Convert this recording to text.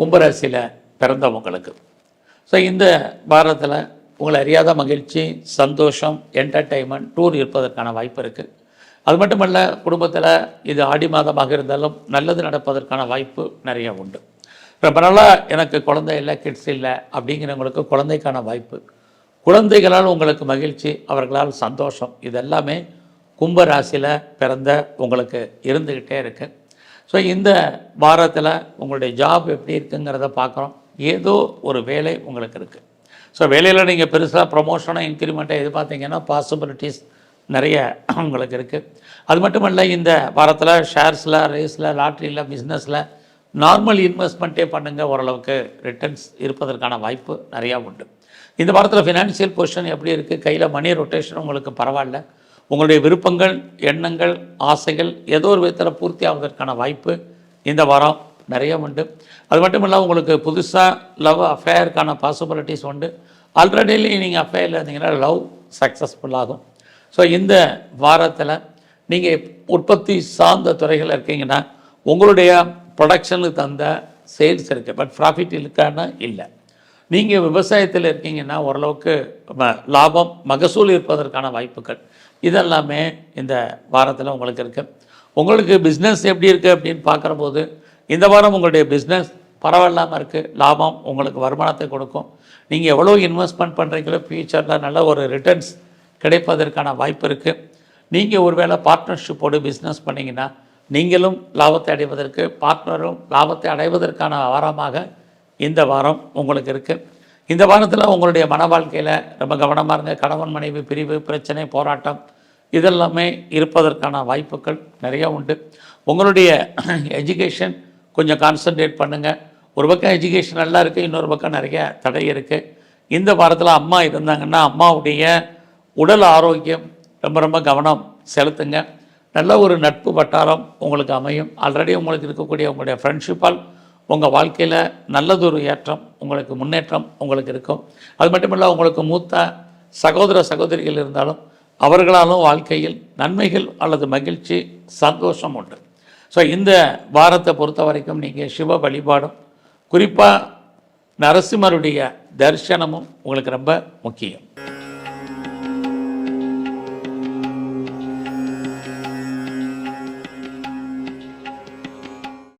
கும்பராசியில் பிறந்தவங்களுக்கு. ஸோ இந்த வாரத்தில் உங்களை அறியாத மகிழ்ச்சி சந்தோஷம் என்டர்டெயின்மெண்ட் டூர் இருப்பதற்கான வாய்ப்பு இருக்குது அது மட்டுமல்ல குடும்பத்தில் இது ஆடி மாதமாக இருந்தாலும் நல்லது நடப்பதற்கான வாய்ப்பு நிறைய உண்டு. ரொம்ப நாளாக எனக்கு குழந்தை இல்லை கிட்ஸ் இல்லை அப்படிங்கிறவங்களுக்கு குழந்தைக்கான வாய்ப்பு. குழந்தைகளால் உங்களுக்கு மகிழ்ச்சி அவர்களால் சந்தோஷம் இதெல்லாமே கும்பராசியில் பிறந்த உங்களுக்கு இருந்துக்கிட்டே இருக்குது ஸோ இந்த வாரத்தில் உங்களுடைய ஜாப் எப்படி இருக்குங்கிறத பார்க்குறோம். ஏதோ ஒரு வேலை உங்களுக்கு இருக்குது ஸோ வேலையில் நீங்கள் பெருசாக ப்ரொமோஷனோ இன்க்ரிமெண்ட்டை எதிர்பார்த்தீங்கன்னா பாசிபிலிட்டிஸ் நிறைய உங்களுக்கு இருக்குது அது மட்டும் இல்லை இந்த வாரத்தில் ஷேர்ஸில் ரேஸில் லாட்ரியில் பிஸ்னஸில் நார்மல் இன்வெஸ்ட்மெண்ட்டே பண்ணுங்கள் ஓரளவுக்கு ரிட்டர்ன்ஸ் இருப்பதற்கான வாய்ப்பு நிறையா உண்டு. இந்த வாரத்தில் ஃபினான்ஷியல் பொசிஷன் எப்படி இருக்குது கையில் மணி ரொட்டேஷன் உங்களுக்கு பரவாயில்ல. உங்களுடைய விருப்பங்கள் எண்ணங்கள் ஆசைகள் ஏதோ ஒரு விதத்தில் பூர்த்தி ஆவதற்கான வாய்ப்பு இந்த வாரம் நிறைய உண்டு. அது மட்டும் இல்லாமல் உங்களுக்கு புதுசாக லவ் அஃபேருக்கான பாசிபிலிட்டிஸ் உண்டு. ஆல்ரெடி நீங்கள் அஃபேரில் இருந்தீங்கன்னா லவ் சக்ஸஸ்ஃபுல் ஆகும். ஸோ இந்த வாரத்தில் நீங்கள் உற்பத்தி சார்ந்த துறைகள் இருக்கீங்கன்னா உங்களுடைய ப்ரொடக்ஷனுக்கு தந்த சேல்ஸ் இருக்குது பட் ப்ராஃபிட் இருக்கான்னா இல்லை. நீங்கள் விவசாயத்தில் இருக்கீங்கன்னா ஓரளவுக்கு லாபம் மகசூல் இருப்பதற்கான வாய்ப்புகள். இதெல்லாமே இந்த வாரத்தில் உங்களுக்கு இருக்குது உங்களுக்கு பிஸ்னஸ் எப்படி இருக்குது அப்படின்னு பார்க்குறபோது இந்த வாரம் உங்களுடைய பிஸ்னஸ் பரவாயில்லாமல் இருக்குது லாபம் உங்களுக்கு வருமானத்தை கொடுக்கும். நீங்கள் எவ்வளோ இன்வெஸ்ட்மெண்ட் பண்ணுறீங்களோ ஃபியூச்சரில் நல்ல ஒரு ரிட்டர்ன்ஸ் கிடைப்பதற்கான வாய்ப்பு இருக்குது நீங்கள் ஒருவேளை பார்ட்னர்ஷிப்போடு பிஸ்னஸ் பண்ணிங்கன்னா நீங்களும் லாபத்தை அடைவதற்கு பார்ட்னரும் லாபத்தை அடைவதற்கான வாரமாக இந்த வாரம் உங்களுக்கு இருக்குது இந்த வாரத்தில் உங்களுடைய மன வாழ்க்கையில் ரொம்ப கவனமாக இருங்க. கணவன் மனைவி பிரிவு பிரச்சனை போராட்டம் இதெல்லாமே இருப்பதற்கான வாய்ப்புகள் நிறைய உண்டு. உங்களுடைய எஜுகேஷன் கொஞ்சம் கான்சென்ட்ரேட் பண்ணுங்கள் ஒரு பக்கம் எஜுகேஷன் நல்லா இருக்குது இன்னொரு பக்கம் நிறைய தடை இருக்குது இந்த வாரத்தில் அம்மா இருந்தாங்கன்னா அம்மாவுடைய உடல் ஆரோக்கியம் ரொம்ப ரொம்ப கவனம் செலுத்துங்க. நல்ல ஒரு நட்பு வட்டாரம் உங்களுக்கு அமையும். ஆல்ரெடி உங்களுக்கு இருக்கக்கூடிய உங்களுடைய ஃப்ரெண்ட்ஷிப்பால் உங்கள் வாழ்க்கையில் நல்லதொரு ஏற்றம் உங்களுக்கு முன்னேற்றம் உங்களுக்கு இருக்கும். அது மட்டும் இல்லை உங்களுக்கு மூத்த சகோதர சகோதரிகள் இருந்தாலும் அவர்களாலும் வாழ்க்கையில் நன்மைகள் அல்லது மகிழ்ச்சி சந்தோஷம் உண்டு. ஸோ இந்த வாரத்தை பொறுத்த வரைக்கும் நீங்கள் சிவ வழிபாடும் குறிப்பாக நரசிம்மருடைய தரிசனமும் உங்களுக்கு ரொம்ப முக்கியம்.